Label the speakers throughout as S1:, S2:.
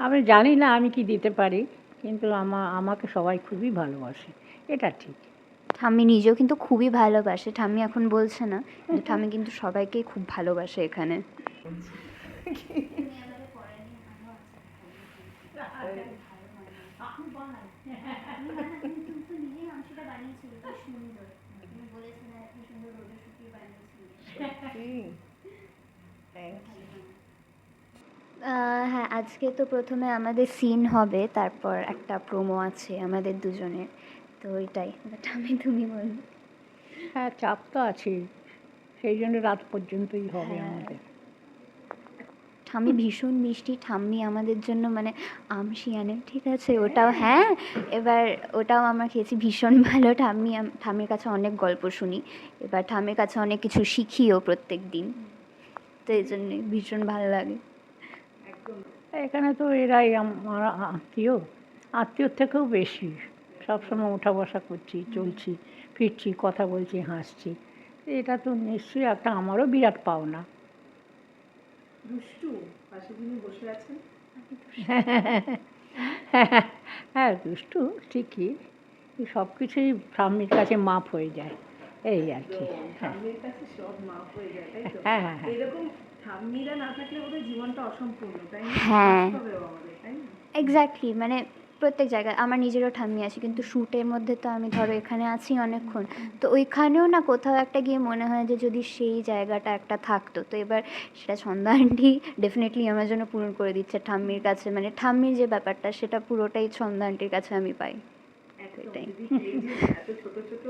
S1: আমি জানি না আমি কি দিতে পারি কিন্তু আমা আমাকে সবাই খুবই ভালোবাসে এটা ঠিক।
S2: ঠাম্মি নিজেও কিন্তু খুবই ভালোবাসে ঠাম্মি এখন বলছে না কিন্তু ঠাম্মি কিন্তু সবাইকেই খুব ভালোবাসে এখানে। হ্যাঁ আজকে তো প্রথমে আমাদের সিন হবে তারপর একটা প্রোমো আছে আমাদের দুজনের। তো ওইটাই আমি তুমি বলো
S1: হ্যাঁ চাপ তো আছেই। সেই জন্য রাত পর্যন্তই হবে
S2: হ্যাঁ।
S1: আমাদের।
S2: ঠাম্মি ভীষণ মিষ্টি ঠাম্মি আমাদের জন্য মানে আমসি আনে ঠিক আছে? ওটাও হ্যাঁ এবার ওটাও আমরা খেয়েছি ভীষণ ভালো। ঠাম্মি ঠাম্মির কাছে অনেক গল্প শুনি। এবার ঠাম্মির কাছে অনেক কিছু শিখিও প্রত্যেক দিন। তো এই জন্যে ভীষণ ভালো লাগে।
S1: এখানে তো এরাই আমার আত্মীয়। আত্মীয়র থেকেও বেশি। সবসময় ওঠা বসা করছি চলছি ফিরছি কথা বলছি হাসছি। এটা তো নিশ্চয়ই একটা আমারও বিরাট পাওনা।
S3: দুষ্টু পাশে যিনি বসে আছেন।
S1: হ্যাঁ দুষ্টু ঠিকই। সব কিছুই স্বামীর কাছে মাপ হয়ে যায়। এই আর কি। হ্যাঁ
S3: হয়ে
S1: হ্যাঁ
S3: ঠাম্মিরা না থাকলে বোধহয় জীবনটা অসম্পূর্ণ তাই না
S2: হ্যাঁ। এক্স্যাক্টলি মানে প্রত্যেক জায়গায় আমার নিজেরও ঠাম্মি আছে কিন্তু শ্যুটের মধ্যে তো আমি ধরো এখানে আছি অনেকক্ষণ তো ওইখানেও না কোথাও একটা গিয়ে মনে হয় যে যদি সেই জায়গাটা একটা থাকতো তো এবার সেটা ছন্দা আন্টি ডেফিনেটলি আমার জন্য পূরণ করে দিচ্ছে ঠাম্মির কাছে মানে ঠাম্মির যে ব্যাপারটা সেটা পুরোটাই ছন্দা আন্টির কাছে আমি পাই এটাই।
S3: ছোট ছোট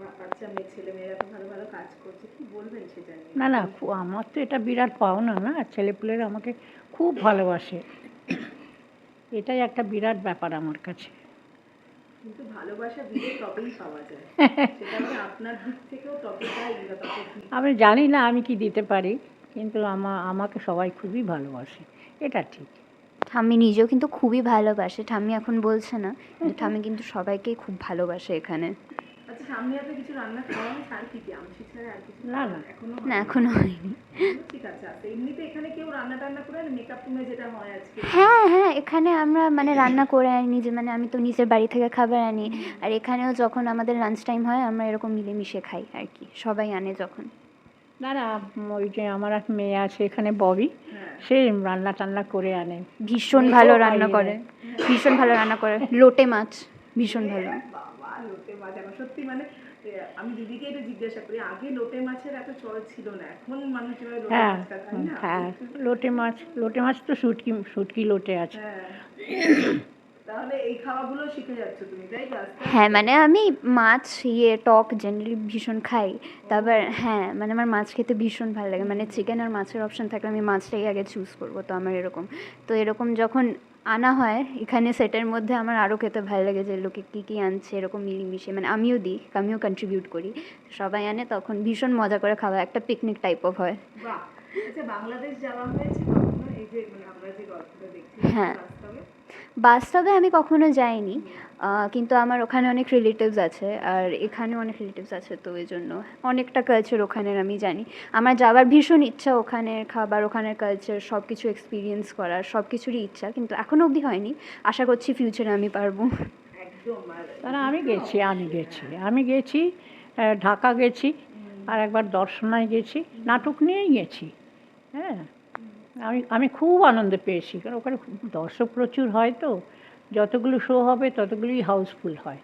S3: বাচ্চা মেয়ে ছেলে মেয়েরা তো ভালো ভালো কাজ করছে কি বলবেন সেটা
S1: না না খু- আমার তো এটা বিরাট পাওনা না ছেলেপুলেরা আমাকে খুব ভালোবাসে। এটাই একটা বিরাট ব্যাপার আমার কাছে।
S3: কিন্তু ভালোবাসা দিলে তবেই পাওয়া যায়। সেটা মানে আপনার দিক থেকেও ততটাই
S1: আমি জানি না আমি কি দিতে পারি কিন্তু আমা আমাকে সবাই খুবই ভালোবাসে এটা ঠিক।
S2: ঠাম্মি নিজেও কিন্তু খুবই ভালোবাসে ঠাম্মি এখন বলছে না কিন্তু ঠাম্মি কিন্তু সবাইকেই খুব ভালোবাসে এখানে।
S3: সামনে আপনি কিছু রান্না খাওয়ানো ছাড় কি কি আমসি ছাড়া আর কিছু
S1: না, না।
S3: এখনও
S2: না এখনও হয়নি।
S3: ঠিক আছে আচ্ছা এমনিতে এখানে কেউ রান্না টান্না করে মেকআপ রুমে যেটা হয় আজকে।
S2: হ্যাঁ হ্যাঁ এখানে আমরা মানে রান্না করে আনি যে মানে আমি তো নিজের বাড়ি থেকে খাবার আনি। আর এখানেও যখন আমাদের লাঞ্চ টাইম হয় আমরা এরকম মিলেমিশে খাই আর কি সবাই আনে যখন।
S1: না না ওই যে আমার এক মেয়ে আছে এখানে ববি
S3: হ্যাঁ।
S1: সে রান্না টান্না করে আনে।
S2: ভীষণ ভালো রান্না করে ভীষণ ভালো রান্না করে। লোটে মাছ ভীষণ ভালো।
S3: এখন সত্যি মানে আমি দিদিকে এটা জিজ্ঞাসা করি আগে লোটে মাছের এত চল ছিল না এখন মানুষ
S1: হ্যাঁ
S3: মাছ খায়, না?
S1: হ্যাঁ লোটে মাছ লোটে মাছ তো শুটকি শুটকি লোটে আছে।
S3: হ্যাঁ। তাহলে এই খাওয়াগুলো শিখে যাচ্ছ তুমি তাই
S2: হ্যাঁ মানে আমি মাছ ইয়ে টক জেনারেলি ভীষণ খাই। তারপর হ্যাঁ মানে আমার মাছ খেতে ভীষণ ভালো লাগে। মানে চিকেন আর মাছের অপশন থাকলে আমি মাছটাই আগে চুজ করব তো আমার এরকম। তো এরকম যখন আনা হয়। এখানে সেটের মধ্যে আমার আরও খেতে ভালো লাগে যে লোকে কী কী আনছে এরকম মিলিমিশে। মানে আমিও দিই আমিও কন্ট্রিবিউট করি। সবাই আনে তখন ভীষণ মজা করে খাওয়া একটা পিকনিক টাইপ অফ হয়।
S3: আচ্ছা বাংলাদেশ যাওয়া হয়েছে এই যে মানে আমরা যে গল্পটা দেখছি
S2: হ্যাঁ।
S3: বাস্তবে
S2: আমি কখনো যাইনি। কিন্তু আমার ওখানে অনেক রিলেটিভস আছে আর এখানে অনেক রিলেটিভস আছে তো ওই জন্য অনেকটা কালচার ওখানের আমি জানি। আমার যাওয়ার ভীষণ ইচ্ছা ওখানের খাবার ওখানের কালচার সব কিছু এক্সপিরিয়েন্স করার সব কিছুরই ইচ্ছা কিন্তু এখনও অবধি হয়নি। আশা করছি ফিউচারে আমি পারব।
S1: তারা আমি গেছি আমি গেছি আমি গেছি ঢাকা গেছি আর একবার দর্শনায় গেছি নাটক নিয়েই গেছি হ্যাঁ। আমি আমি খুব আনন্দ পেয়েছি কারণ ওখানে দর্শক প্রচুর হয় তো। যতগুলো শো হবে ততগুলোই হাউসফুল হয়।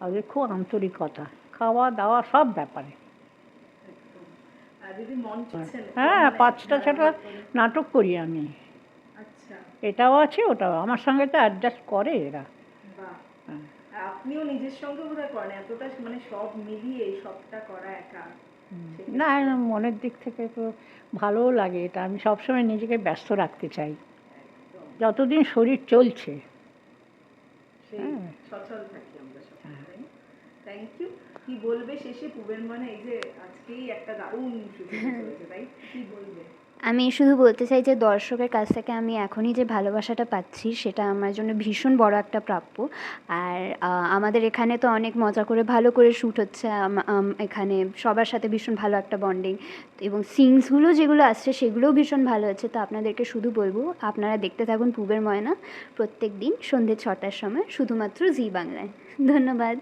S1: আর ওদের খুব আন্তরিকতা খাওয়া দাওয়া সব ব্যাপারে। হ্যাঁ পাঁচটা ছটা নাটক করি আমি।
S3: আচ্ছা।
S1: এটাও আছে ওটাও। আমার সঙ্গে তো অ্যাডজাস্ট করে এরা।
S3: আপনিও নিজের সঙ্গে বোধহয় করেন এতটা মানে সব মিলিয়ে সবটা করা একা।
S1: না মনের দিক থেকে তো ভালোও লাগে এটা। আমি সবসময় নিজেকে ব্যস্ত রাখতে চাই। যতদিন শরীর চলছে। হ্যাঁ।
S3: সচল থাকি আমরা থ্যাংক ইউ কি বলবে শেষে? পুবের মনে এই যে আজকেই একটা দারুণ সুযোগ তাই? কি বলবে?
S2: আমি শুধু বলতে চাই যে দর্শকের কাছ থেকে আমি এখনই যে ভালোবাসাটা পাচ্ছি, সেটা আমার জন্য ভীষণ বড় একটা প্রাপ্য। আর আমাদের এখানে তো অনেক মজা করে, ভালো করে শ্যুট হচ্ছে এখানে সবার সাথে ভীষণ ভালো একটা বন্ডিং এবং সিনসগুলো যেগুলো আসছে, সেগুলোও ভীষণ ভালো হচ্ছে। তো আপনাদেরকে শুধু বলব, আপনারা দেখতে থাকুন পূবের ময়না প্রত্যেক দিন সন্ধ্যে ছটার সময়, শুধুমাত্র জি বাংলায়। ধন্যবাদ।